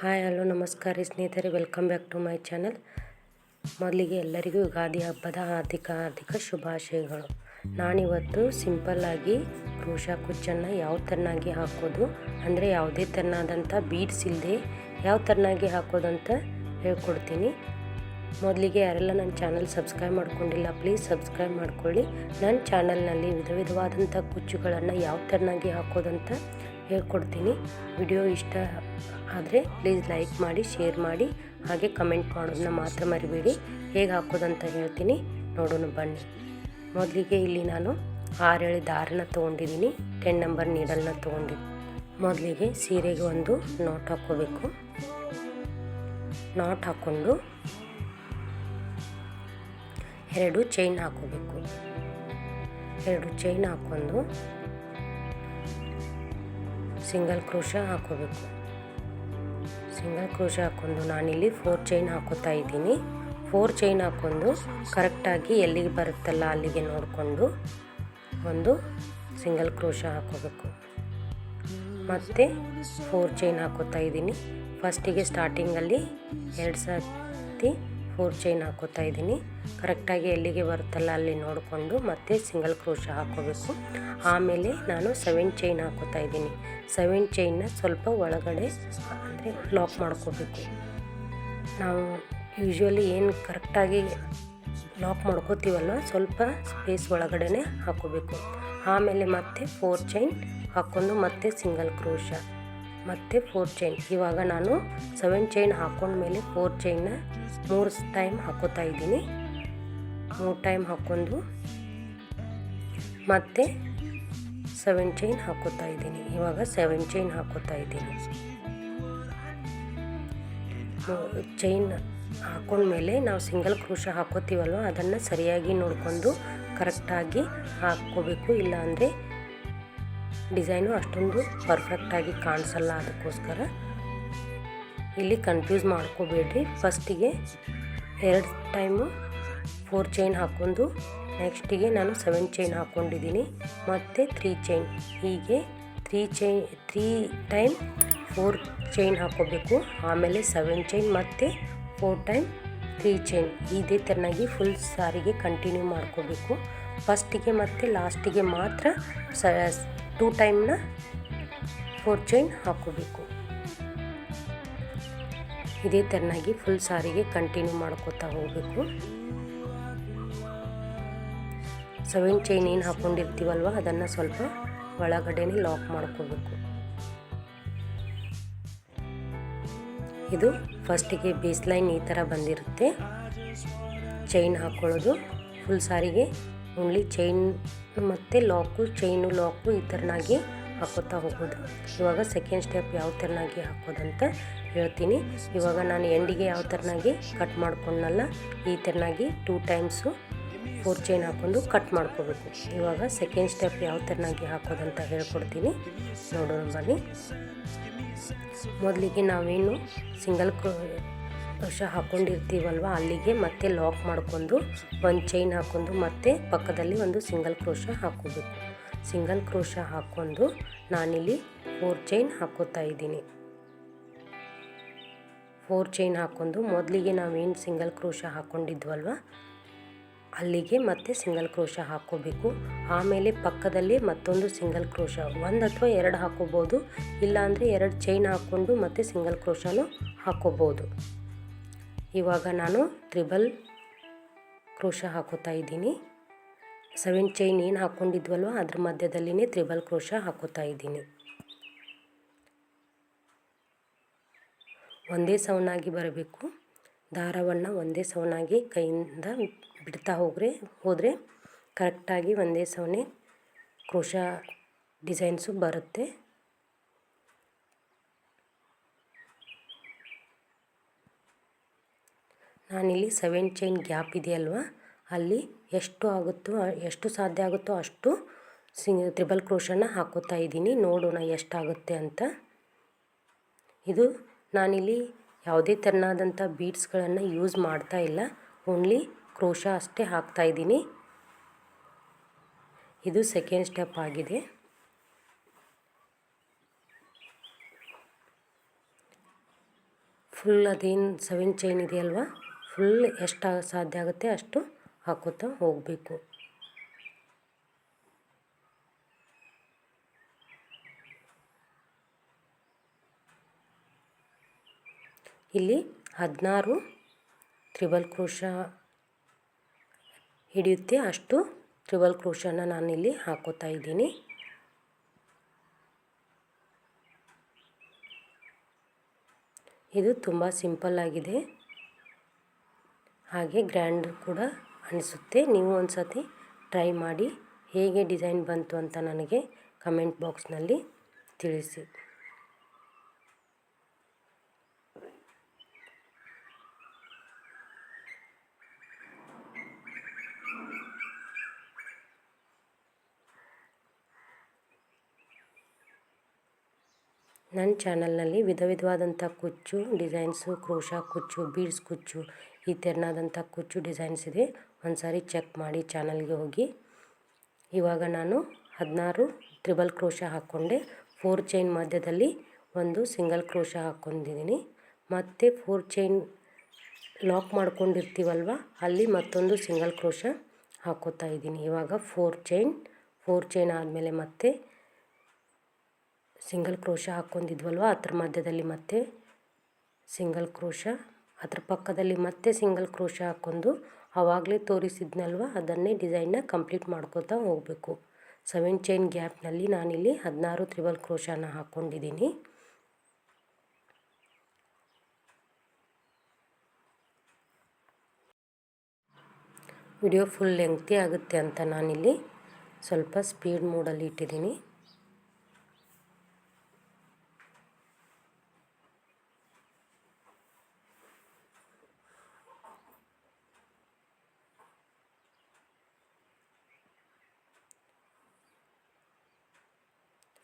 Hi, hello, ನಮಸ್ಕಾರ ಸ್ನೇಹಿತರೆ. Welcome back to my channel ಮೊದಲಿಗೆ ಎಲ್ಲರಿಗೂ ಯುಗಾದಿ ಹಬ್ಬದ ಹಾರ್ದಿಕ ಹಾರ್ದಿಕ ಶುಭಾಶಯಗಳು. ನಾನಿವತ್ತು ಸಿಂಪಲ್ಲಾಗಿ ಕ್ರೋಶಾ ಕುಚ್ಚನ್ನು ಯಾವ ಥರನಾಗಿ ಹಾಕೋದು ಅಂದರೆ ಯಾವುದೇ ಥರನಾದಂಥ ಬೀಡ್ಸ್ ಇಲ್ಲದೆ ಯಾವ ಥರನಾಗಿ ಹಾಕೋದಂತ ಹೇಳ್ಕೊಡ್ತೀನಿ. ಮೊದಲಿಗೆ ಯಾರೆಲ್ಲ ನನ್ನ ಚಾನಲ್ ಸಬ್ಸ್ಕ್ರೈಬ್ ಮಾಡ್ಕೊಂಡಿಲ್ಲ ಪ್ಲೀಸ್ ಸಬ್ಸ್ಕ್ರೈಬ್ ಮಾಡ್ಕೊಳ್ಳಿ. ನನ್ನ ಚಾನಲ್ನಲ್ಲಿ ವಿಧ ವಿಧವಾದಂಥ ಕುಚ್ಚುಗಳನ್ನು ಯಾವ ಥರನಾಗಿ ಹಾಕೋದಂತ ಹೇಳ್ಕೊಡ್ತೀನಿ. ವಿಡಿಯೋ ಇಷ್ಟ ಆದರೆ ಪ್ಲೀಸ್ ಲೈಕ್ ಮಾಡಿ ಶೇರ್ ಮಾಡಿ, ಹಾಗೆ ಕಮೆಂಟ್ ಮಾಡೋದನ್ನ ಮಾತ್ರ ಮರಿಬೇಡಿ. ಹೇಗೆ ಹಾಕೋದಂತ ಹೇಳ್ತೀನಿ. ನೋಡೋಣ ಬನ್ನಿ. ಮೊದಲಿಗೆ ಇಲ್ಲಿ ನಾನು ಆರೇಳು ದಾರನ ತೊಗೊಂಡಿದ್ದೀನಿ. ಟೆನ್ ನಂಬರ್ ನೀಡಲ್ನ ತೊಗೊಂಡಿದ್ದೀನಿ ಮೊದಲಿಗೆ ಸೀರೆಗೆ ಒಂದು ನಾಟ್ ಹಾಕ್ಕೋಬೇಕು. ನಾಟ್ ಹಾಕ್ಕೊಂಡು ಎರಡು ಚೈನ್ ಹಾಕೋಬೇಕು ಎರಡು ಚೈನ್ ಹಾಕ್ಕೊಂಡು ಸಿಂಗಲ್ ಕ್ರೋಶ ಹಾಕೋಬೇಕು. ಸಿಂಗಲ್ ಕ್ರೋಶ ಹಾಕ್ಕೊಂಡು ನಾನಿಲ್ಲಿ ಫೋರ್ ಚೈನ್ ಹಾಕೋತಾ ಇದ್ದೀನಿ. ಫೋರ್ ಚೈನ್ ಹಾಕ್ಕೊಂಡು ಕರೆಕ್ಟಾಗಿ ಎಲ್ಲಿಗೆ ಬರುತ್ತಲ್ಲ ಅಲ್ಲಿಗೆ ನೋಡಿಕೊಂಡು ಒಂದು ಸಿಂಗಲ್ ಕ್ರೋಶ ಹಾಕೋಬೇಕು. ಮತ್ತು ಫೋರ್ ಚೈನ್ ಹಾಕೋತಾ ಇದ್ದೀನಿ. ಫಸ್ಟಿಗೆ ಸ್ಟಾರ್ಟಿಂಗಲ್ಲಿ ಎರಡು ಸರ್ತಿ ಫೋರ್ ಚೈನ್ ಹಾಕೋತಾ ಇದ್ದೀನಿ. ಕರೆಕ್ಟಾಗಿ ಎಲ್ಲಿಗೆ ಬರುತ್ತಲ್ಲ ಅಲ್ಲಿ ನೋಡಿಕೊಂಡು ಮತ್ತೆ ಸಿಂಗಲ್ ಕ್ರೋಶ ಹಾಕೋಬೇಕು. ಆಮೇಲೆ ನಾನು ಸೆವೆನ್ ಚೈನ್ ಹಾಕೋತಾ ಇದ್ದೀನಿ. ಸೆವೆನ್ ಚೈನ್ನ ಸ್ವಲ್ಪ ಒಳಗಡೆ ಅಂದರೆ ಲಾಕ್ ಮಾಡ್ಕೋಬೇಕು. ನಾವು ಯೂಶ್ವಲಿ ಏನು ಕರೆಕ್ಟಾಗಿ ಲಾಕ್ ಮಾಡ್ಕೋತೀವಲ್ವ? ಸ್ವಲ್ಪ ಸ್ಪೇಸ್ ಒಳಗಡೆ ಹಾಕೋಬೇಕು. ಆಮೇಲೆ ಮತ್ತೆ ಫೋರ್ ಚೈನ್ ಹಾಕ್ಕೊಂಡು ಮತ್ತೆ ಸಿಂಗಲ್ ಕ್ರೋಶ. ಮತ್ತು ಫೋರ್ ಚೈನ್ ಇವಾಗ ನಾನು ಸೆವೆನ್ ಚೈನ್ ಹಾಕೊಂಡ್ಮೇಲೆ ಫೋರ್ ಚೈನ್ನ ಮೂರು ಟೈಮ್ ಹಾಕೋತಾ ಇದ್ದೀನಿ. ಮೂರು ಟೈಮ್ ಹಾಕ್ಕೊಂಡು ಮತ್ತು ಸೆವೆನ್ ಚೈನ್ ಹಾಕೋತಾ ಇದ್ದೀನಿ. ಇವಾಗ ಸೆವೆನ್ ಚೈನ್ ಹಾಕೋತಾ ಇದ್ದೀನಿ. ಚೈನ್ ಹಾಕೊಂಡ್ಮೇಲೆ ನಾವು ಸಿಂಗಲ್ ಕ್ರೂಶ ಹಾಕೋತೀವಲ್ವ, ಅದನ್ನು ಸರಿಯಾಗಿ ನೋಡಿಕೊಂಡು ಕರೆಕ್ಟಾಗಿ ಹಾಕ್ಕೋಬೇಕು. ಇಲ್ಲಾಂದರೆ ಡಿಸೈನು ಅಷ್ಟೊಂದು ಪರ್ಫೆಕ್ಟಾಗಿ ಕಾಣಿಸಲ್ಲ ಅದಕ್ಕೋಸ್ಕರ. ಇಲ್ಲಿ ಕನ್ಫ್ಯೂಸ್ ಮಾಡ್ಕೋಬೇಡ್ರಿ. ಫಸ್ಟಿಗೆ ಎರಡು ಟೈಮು ಫೋರ್ ಚೈನ್ ಹಾಕ್ಕೊಂಡು ನೆಕ್ಸ್ಟಿಗೆ ನಾನು ಸೆವೆನ್ ಚೈನ್ ಹಾಕ್ಕೊಂಡಿದ್ದೀನಿ ಮತ್ತು ತ್ರೀ ಚೈನ್ ಹೀಗೆ three chain three time four chain ಹಾಕ್ಕೋಬೇಕು. ಆಮೇಲೆ ಸೆವೆನ್ ಚೈನ್ ಮತ್ತು ಫೋರ್ ಟೈಮ್ ತ್ರೀ ಚೈನ್ ಇದೇ ಥರನಾಗಿ ಫುಲ್ ಸಾರಿಗೆ ಕಂಟಿನ್ಯೂ ಮಾಡ್ಕೋಬೇಕು. ಫಸ್ಟಿಗೆ ಮತ್ತು ಲಾಸ್ಟಿಗೆ ಮಾತ್ರ ಸ ಟೂ ಟೈಮ್ನ ಫೋರ್ ಚೈನ್ ಹಾಕೋಬೇಕು ಇದೇ ಥರನಾಗಿ ಫುಲ್ ಸಾರಿಗೆ ಕಂಟಿನ್ಯೂ ಮಾಡ್ಕೋತಾ ಹೋಗಬೇಕು. ಸೆವೆನ್ ಚೈನ್ ಏನು ಹಾಕ್ಕೊಂಡಿರ್ತೀವಲ್ವ ಅದನ್ನು ಸ್ವಲ್ಪ ಒಳಗಡೆನೆ ಲಾಕ್ ಮಾಡ್ಕೋಬೇಕು. ಇದು ಫಸ್ಟಿಗೆ ಬೇಸ್ ಲೈನ್ ಈ ಥರ ಬಂದಿರುತ್ತೆ. ಚೈನ್ ಹಾಕ್ಕೊಳ್ಳೋದು ಫುಲ್ ಸಾರಿಗೆ ಓನ್ಲಿ ಚೈನ್ ಮತ್ತು ಲಾಕು ಚೈನು ಲಾಕು ಈ ಥರನಾಗಿ ಹಾಕೋತಾ ಹೋಗೋದು. ಇವಾಗ ಸೆಕೆಂಡ್ ಸ್ಟೆಪ್ ಯಾವ ಥರನಾಗಿ ಹಾಕೋದಂತ ಹೇಳ್ತೀನಿ. ಇವಾಗ ನಾನು ಎಂಡಿಗೆ ಯಾವ ಥರನಾಗಿ ಕಟ್ ಮಾಡ್ಕೊಂಡಲ್ಲ, ಈ ಥರನಾಗಿ ಟೂ ಟೈಮ್ಸು ಫೋರ್ ಚೈನ್ ಹಾಕ್ಕೊಂಡು ಕಟ್ ಮಾಡ್ಕೋಬೇಕು. ಇವಾಗ ಸೆಕೆಂಡ್ ಸ್ಟೆಪ್ ಯಾವ ಥರನಾಗಿ ಹಾಕೋದಂತ ಹೇಳ್ಕೊಡ್ತೀನಿ. ನೋಡೋಣ ಬನ್ನಿ. ಮೊದಲಿಗೆ ನಾವೇನು ಸಿಂಗಲ್ ಕ್ರೋಶ ಹಾಕ್ಕೊಂಡಿರ್ತೀವಲ್ವ ಅಲ್ಲಿಗೆ ಮತ್ತೆ ಲಾಕ್ ಮಾಡ್ಕೊಂಡು ಒಂದು ಚೈನ್ ಹಾಕ್ಕೊಂಡು ಮತ್ತೆ ಪಕ್ಕದಲ್ಲಿ ಒಂದು ಸಿಂಗಲ್ ಕ್ರೋಶ ಹಾಕೋಬೇಕು. ಸಿಂಗಲ್ ಕ್ರೋಶ ಹಾಕ್ಕೊಂಡು ನಾನಿಲ್ಲಿ ಫೋರ್ ಚೈನ್ ಹಾಕೋತಾ ಇದ್ದೀನಿ. ಫೋರ್ ಚೈನ್ ಹಾಕ್ಕೊಂಡು ಮೊದಲಿಗೆ ನಾವೇನು ಸಿಂಗಲ್ ಕ್ರೋಶ ಹಾಕ್ಕೊಂಡಿದ್ವಲ್ವ ಅಲ್ಲಿಗೆ ಮತ್ತೆ ಸಿಂಗಲ್ ಕ್ರೋಶ ಹಾಕ್ಕೋಬೇಕು ಆಮೇಲೆ ಪಕ್ಕದಲ್ಲಿ ಮತ್ತೊಂದು ಸಿಂಗಲ್ ಕ್ರೋಶ, ಒಂದು ಅಥವಾ ಎರಡು ಹಾಕೋಬೋದು. ಇಲ್ಲಾಂದರೆ ಎರಡು ಚೈನ್ ಹಾಕ್ಕೊಂಡು ಮತ್ತೆ ಸಿಂಗಲ್ ಕ್ರೋಶನೂ ಹಾಕ್ಕೋಬೋದು ಇವಾಗ ನಾನು ತ್ರಿಬಲ್ ಕ್ರೋಶ ಹಾಕೋತಾ ಇದ್ದೀನಿ. ಸೆವೆನ್ ಚೈನ್ ಏನು ಹಾಕ್ಕೊಂಡಿದ್ವಲ್ವ ಅದ್ರ ಮಧ್ಯದಲ್ಲಿನೇ ತ್ರಿಬಲ್ ಕ್ರೋಶ ಹಾಕೋತಾ ಇದ್ದೀನಿ. ಒಂದೇ ಸೌನಾಗಿ ಬರಬೇಕು. ದಾರವನ್ನು ಒಂದೇ ಸೌನಾಗಿ ಕೈಯಿಂದ ಬಿಡ್ತಾ ಹೋಗ್ರೆ ಹೋದರೆ ಕರೆಕ್ಟಾಗಿ ಒಂದೇ ಸೌನೆ ಕ್ರೋಶ ಡಿಸೈನ್ಸು ಬರುತ್ತೆ. ನಾನಿಲ್ಲಿ ಸೆವೆನ್ ಚೈನ್ ಗ್ಯಾಪ್ ಇದೆಯಲ್ವ? ಅಲ್ಲಿ ಎಷ್ಟು ಆಗುತ್ತೋ, ಎಷ್ಟು ಸಾಧ್ಯ ಆಗುತ್ತೋ ಅಷ್ಟು ಸಿಂಗ್ ತ್ರಿಬಲ್ ಕ್ರೋಷನ್ನ ಹಾಕೋತಾ ಇದ್ದೀನಿ. ನೋಡೋಣ ಎಷ್ಟಾಗುತ್ತೆ ಅಂತ. ಇದು ನಾನಿಲ್ಲಿ ಯಾವುದೇ ಥರನಾದಂಥ ಬೀಡ್ಸ್ಗಳನ್ನು ಯೂಸ್ ಮಾಡ್ತಾ ಇಲ್ಲ. ಓನ್ಲಿ ಕ್ರೋಶ ಅಷ್ಟೇ ಹಾಕ್ತಾ ಇದ್ದೀನಿ. ಇದು ಸೆಕೆಂಡ್ ಸ್ಟೆಪ್ ಆಗಿದೆ. ಫುಲ್ ಅದೇನು ಸೆವೆನ್ ಚೈನ್ ಇದೆಯಲ್ವ? ಫುಲ್ ಎಷ್ಟು ಸಾಧ್ಯ ಆಗುತ್ತೆ ಅಷ್ಟು ಹಾಕುತ್ತಾ ಹೋಗಬೇಕು. ಇಲ್ಲಿ ಹದಿನಾರು ತ್ರಿಬಲ್ ಕ್ರೋಶ ಹಿಡಿಯುತ್ತೆ. ಅಷ್ಟು ತ್ರಿಬಲ್ ಕ್ರೋಶನ ನಾನಿಲ್ಲಿ ಹಾಕೋತಾ ಇದ್ದೀನಿ. ಇದು ತುಂಬ ಸಿಂಪಲ್ ಆಗಿದೆ. ಹಾಗೆ ಗ್ರ್ಯಾಂಡ್ ಕೂಡ ಅನಿಸುತ್ತೆ. ನೀವು ಒಂದು ಸತಿ ಟ್ರೈ ಮಾಡಿ ಹೇಗೆ ಡಿಸೈನ್ ಬಂತು ಅಂತ ನನಗೆ ಕಮೆಂಟ್ ಬಾಕ್ಸ್ನಲ್ಲಿ ತಿಳಿಸಿ. ನನ್ನ ಚಾನಲ್ನಲ್ಲಿ ವಿಧ ವಿಧವಾದಂಥ ಕುಚ್ಚು ಡಿಸೈನ್ಸು ಕ್ರೋಶ ಕುಚ್ಚು ಬೀಡ್ಸ್ ಕುಚ್ಚು ಈ ತೆರನಾದಂಥ ಕುಚ್ಚು ಡಿಸೈನ್ಸ್ ಇದೆ. ಒಂದು ಸಾರಿ ಚೆಕ್ ಮಾಡಿ ಚಾನಲ್ಗೆ ಹೋಗಿ. ಇವಾಗ ನಾನು ಹದಿನಾರು ತ್ರಿಬಲ್ ಕ್ರೋಶ ಹಾಕ್ಕೊಂಡೆ. ಫೋರ್ ಚೈನ್ ಮಧ್ಯದಲ್ಲಿ ಒಂದು ಸಿಂಗಲ್ ಕ್ರೋಶ ಹಾಕ್ಕೊಂಡಿದ್ದೀನಿ. ಮತ್ತು ಫೋರ್ ಚೈನ್ ಲಾಕ್ ಮಾಡ್ಕೊಂಡಿರ್ತೀವಲ್ವ? ಅಲ್ಲಿ ಮತ್ತೊಂದು ಸಿಂಗಲ್ ಕ್ರೋಶ ಹಾಕೋತಾ ಇದ್ದೀನಿ. ಇವಾಗ ಫೋರ್ ಚೈನ್ ಫೋರ್ ಚೈನ್ ಆದಮೇಲೆ ಮತ್ತೆ ಸಿಂಗಲ್ ಕ್ರೋಶ ಹಾಕ್ಕೊಂಡಿದ್ವಲ್ವ? ಅದ್ರ ಮಧ್ಯದಲ್ಲಿ ಮತ್ತೆ ಸಿಂಗಲ್ ಕ್ರೋಶ ಅದ್ರ ಪಕ್ಕದಲ್ಲಿ ಮತ್ತೆ ಸಿಂಗಲ್ ಕ್ರೋಶ ಹಾಕ್ಕೊಂಡು ಆವಾಗಲೇ ತೋರಿಸಿದ್ನಲ್ವ? ಅದನ್ನೇ ಡಿಸೈನ್ನ ಕಂಪ್ಲೀಟ್ ಮಾಡ್ಕೋತಾ ಹೋಗಬೇಕು. ಸೆವೆನ್ ಚೈನ್ ಗ್ಯಾಪ್ನಲ್ಲಿ ನಾನಿಲ್ಲಿ ಹದಿನಾರು ತ್ರಿಬಲ್ ಕ್ರೋಶನ ಹಾಕ್ಕೊಂಡಿದ್ದೀನಿ. ವಿಡಿಯೋ ಫುಲ್ ಲೆಂಗ್ತಿ ಆಗುತ್ತೆ ಅಂತ ನಾನಿಲ್ಲಿ ಸ್ವಲ್ಪ ಸ್ಪೀಡ್ ಮೋಡಲ್ಲಿ ಇಟ್ಟಿದ್ದೀನಿ.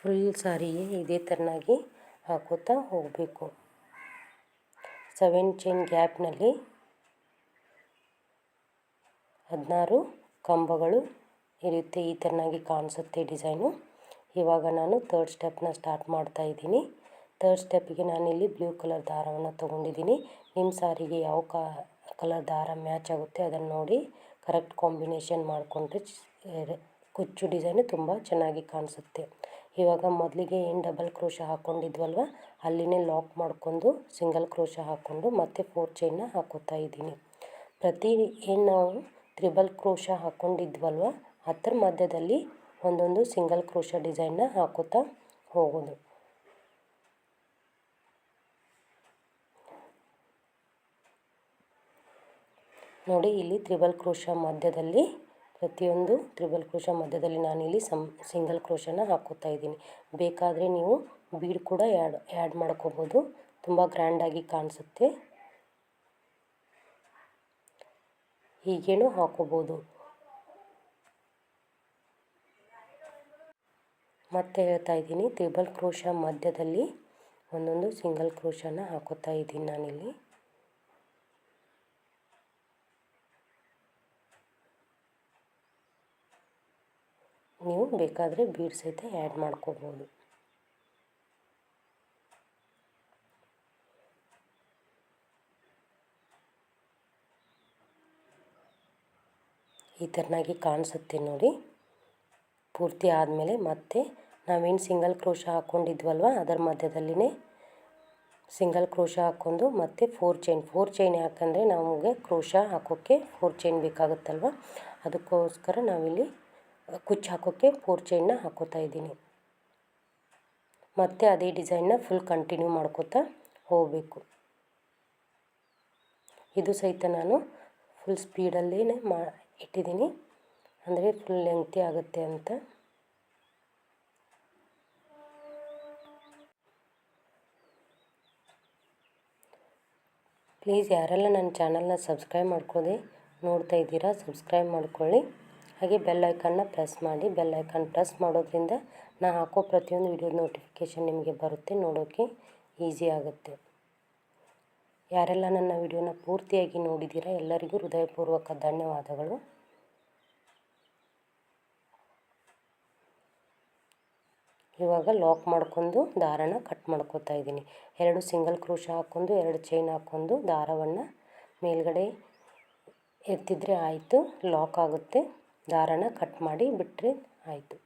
ಫುಲ್ ಸಾರಿಗೆ ಇದೇ ಥರನಾಗಿ ಹಾಕೋತಾ ಹೋಗಬೇಕು. ಸೆವೆನ್ ಚೈನ್ ಗ್ಯಾಪ್ನಲ್ಲಿ ಹದಿನಾರು ಕಂಬಗಳು ಇರುತ್ತೆ. ಈ ಥರನಾಗಿ ಕಾಣಿಸುತ್ತೆ ಡಿಸೈನು ಇವಾಗ ನಾನು ತರ್ಡ್ ಸ್ಟೆಪ್ನ ಸ್ಟಾರ್ಟ್ ಮಾಡ್ತಾ ಇದ್ದೀನಿ. ತರ್ಡ್ ಸ್ಟೆಪ್ಗೆ ನಾನಿಲ್ಲಿ ಬ್ಲೂ ಕಲರ್ ದಾರವನ್ನು ತೊಗೊಂಡಿದ್ದೀನಿ. ನಿಮ್ಮ ಸಾರಿಗೆ ಯಾವ ಕಲರ್ ದಾರ ಮ್ಯಾಚ್ ಆಗುತ್ತೆ ಅದನ್ನು ನೋಡಿ ಕರೆಕ್ಟ್ ಕಾಂಬಿನೇಷನ್ ಮಾಡಿಕೊಂಡ್ರೆ ಕುಚ್ಚು ಡಿಸೈನು ತುಂಬ ಚೆನ್ನಾಗಿ ಕಾಣಿಸುತ್ತೆ. ಇವಾಗ ಮೊದಲಿಗೆ ಏನು ಡಬಲ್ ಕ್ರೋಶ ಹಾಕ್ಕೊಂಡಿದ್ವಲ್ವ ಅಲ್ಲಿನೇ ಲಾಕ್ ಮಾಡ್ಕೊಂಡು ಸಿಂಗಲ್ ಕ್ರೋಶ ಹಾಕ್ಕೊಂಡು ಮತ್ತೆ ಫೋರ್ ಚೈನ್ನ ಹಾಕೋತಾ ಇದ್ದೀನಿ. ಪ್ರತಿ ಏನು ನಾವು ತ್ರಿಬಲ್ ಕ್ರೋಶ ಹಾಕ್ಕೊಂಡಿದ್ವಲ್ವ ಅದ್ರ ಮಧ್ಯದಲ್ಲಿ ಒಂದೊಂದು ಸಿಂಗಲ್ ಕ್ರೋಶ ಡಿಸೈನ್ನ ಹಾಕೋತಾ ಹೋಗೋದು. ನೋಡಿ, ಇಲ್ಲಿ ತ್ರಿಬಲ್ ಕ್ರೋಶ ಮಧ್ಯದಲ್ಲಿ ಪ್ರತಿಯೊಂದು ತ್ರಿಬಲ್ ಕ್ರೋಶ ಮಧ್ಯದಲ್ಲಿ ನಾನಿಲ್ಲಿ ಸಮ್ ಸಿಂಗಲ್ ಕ್ರೋಶನ ಹಾಕೋತಾ ಇದ್ದೀನಿ. ಬೇಕಾದರೆ ನೀವು ಬೀಡ್ ಕೂಡ ಆ್ಯಡ್ ಆ್ಯಡ್ ಮಾಡ್ಕೋಬೋದು. ತುಂಬ ಗ್ರ್ಯಾಂಡಾಗಿ ಕಾಣಿಸುತ್ತೆ. ಹೀಗೇನು ಹಾಕೋಬೋದು. ಮತ್ತೆ ಹೇಳ್ತಾ ಇದ್ದೀನಿ, ತ್ರಿಬಲ್ ಕ್ರೋಶ ಮಧ್ಯದಲ್ಲಿ ಒಂದೊಂದು ಸಿಂಗಲ್ ಕ್ರೋಶನ ಹಾಕೋತಾ ಇದ್ದೀನಿ ನಾನಿಲ್ಲಿ. ನೀವು ಬೇಕಾದರೆ ಬೀಡ್ ಸಹಿತ ಆ್ಯಡ್ ಮಾಡ್ಕೋಬೋದು. ಈ ಥರನಾಗಿ ಕಾಣಿಸುತ್ತೆ ನೋಡಿ. ಪೂರ್ತಿ ಆದಮೇಲೆ ಮತ್ತೆ ನಾವೇನು ಸಿಂಗಲ್ ಕ್ರೋಶ ಹಾಕ್ಕೊಂಡಿದ್ವಲ್ವ ಅದರ ಮಧ್ಯದಲ್ಲಿನೇ ಸಿಂಗಲ್ ಕ್ರೋಶ ಹಾಕ್ಕೊಂಡು ಮತ್ತೆ ಫೋರ್ ಚೈನ್ ಫೋರ್ ಚೈನ್ ಯಾಕಂದರೆ ನಮಗೆ ಕ್ರೋಶ ಹಾಕೋಕ್ಕೆ ಫೋರ್ ಚೈನ್ ಬೇಕಾಗುತ್ತಲ್ವ, ಅದಕ್ಕೋಸ್ಕರ ನಾವಿಲ್ಲಿ ಕುಚ್ಚು ಹಾಕೋಕ್ಕೆ ಫೋರ್ ಚೈನ್ನ ಹಾಕೋತಾ ಇದ್ದೀನಿ. ಮತ್ತು ಅದೇ ಡಿಸೈನ್ನ ಫುಲ್ ಕಂಟಿನ್ಯೂ ಮಾಡ್ಕೋತಾ ಹೋಗಬೇಕು. ಇದು ಸಹಿತ ನಾನು ಫುಲ್ ಸ್ಪೀಡಲ್ಲೇ ಮಾ, ಇಟ್ಟಿದ್ದೀನಿ. ಅಂದರೆ ಫುಲ್ ಲೆಂಗ್ತಿ ಆಗುತ್ತೆ ಅಂತ. ಪ್ಲೀಸ್ ಯಾರೆಲ್ಲ ನನ್ನ ಚಾನಲ್ನ ಸಬ್ಸ್ಕ್ರೈಬ್ ಮಾಡ್ಕೊಳ್ಳಿ ನೋಡ್ತಾ ಇದ್ದೀರಾ ಸಬ್ಸ್ಕ್ರೈಬ್ ಮಾಡ್ಕೊಳ್ಳಿ. ಹಾಗೆ ಬೆಲ್ ಐಕನ್ನ ಪ್ರೆಸ್ ಮಾಡಿ ಬೆಲ್ ಐಕನ್ ಪ್ರೆಸ್ ಮಾಡೋದ್ರಿಂದ ನಾ ಹಾಕೋ ಪ್ರತಿಯೊಂದು ವಿಡಿಯೋ ನೋಟಿಫಿಕೇಷನ್ ನಿಮಗೆ ಬರುತ್ತೆ ನೋಡೋಕ್ಕೆ ಈಸಿ ಆಗುತ್ತೆ. ಯಾರೆಲ್ಲ ನನ್ನ ವಿಡಿಯೋನ ಪೂರ್ತಿಯಾಗಿ ನೋಡಿದ್ದೀರಾ ಎಲ್ಲರಿಗೂ ಹೃದಯಪೂರ್ವಕ ಧನ್ಯವಾದಗಳು. ಇವಾಗ ಲಾಕ್ ಮಾಡ್ಕೊಂಡು ದಾರನ ಕಟ್ ಮಾಡ್ಕೊತಾ ಇದ್ದೀನಿ. ಎರಡು ಸಿಂಗಲ್ ಕ್ರೋಶ ಹಾಕ್ಕೊಂಡು, ಎರಡು ಚೈನ್ ಹಾಕ್ಕೊಂಡು ದಾರವನ್ನು ಮೇಲ್ಗಡೆ ಎತ್ತಿದ್ರೆ ಆಯಿತು ಲಾಕ್ ಆಗುತ್ತೆ. ದಾರನ ಕಟ್ ಮಾಡಿ ಬಿಟ್ಟರೆ ಆಯಿತು.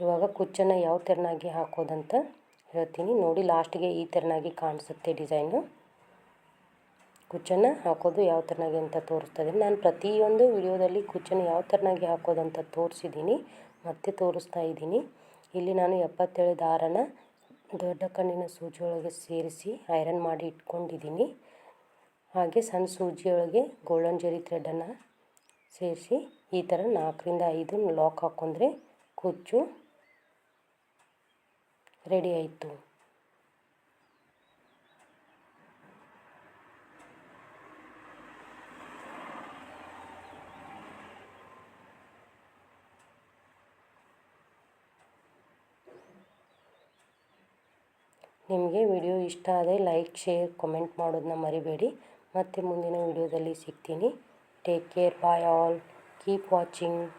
ಇವಾಗ ಕುಚ್ಚನ್ನು ಯಾವ ಥರನಾಗಿ ಹಾಕೋದಂತ ಹೇಳ್ತೀನಿ. ನೋಡಿ ಲಾಸ್ಟಿಗೆ ಈ ಥರನಾಗಿ ಕಾಣಿಸುತ್ತೆ ಡಿಸೈನು ಕುಚ್ಚನ್ನು ಹಾಕೋದು ಯಾವ ಥರನಾಗಿ ಅಂತ ತೋರಿಸ್ತಾ ನಾನು ಪ್ರತಿಯೊಂದು ವಿಡಿಯೋದಲ್ಲಿ ಕುಚ್ಚನ್ನು ಯಾವ ಥರನಾಗಿ ಹಾಕೋದಂತ ತೋರಿಸಿದ್ದೀನಿ ಮತ್ತೆ ತೋರಿಸ್ತಾ ಇದ್ದೀನಿ ಇಲ್ಲಿ ನಾನು ಎಪ್ಪತ್ತೇಳು ದಾರನ ದೊಡ್ಡ ಕಣ್ಣಿನ ಸೂಜಿಯೊಳಗೆ ಸೇರಿಸಿ ಐರನ್ ಮಾಡಿ ಇಟ್ಕೊಂಡಿದ್ದೀನಿ ಹಾಗೆ ಸಣ್ಣ ಸೂಜಿಯೊಳಗೆ ಗೋಲ್ಡನ್ ಜರಿ ಥ್ರೆಡನ್ನು ಸೇರಿಸಿ ಈ ಥರ ನಾಲ್ಕರಿಂದ ಐದು ಲಾಕ್ ಹಾಕ್ಕೊಂಡ್ರೆ ಕುಚ್ಚು ರೆಡಿ ಆಯಿತು. ನಿಮಗೆ ವಿಡಿಯೋ ಇಷ್ಟ ಆದರೆ ಲೈಕ್, ಶೇರ್ ಕಮೆಂಟ್ ಮಾಡೋದನ್ನ ಮರಿಬೇಡಿ. ಮತ್ತೆ ಮುಂದಿನ ವಿಡಿಯೋದಲ್ಲಿ ಸಿಗ್ತೀನಿ. Take care. Bye all. Keep watching.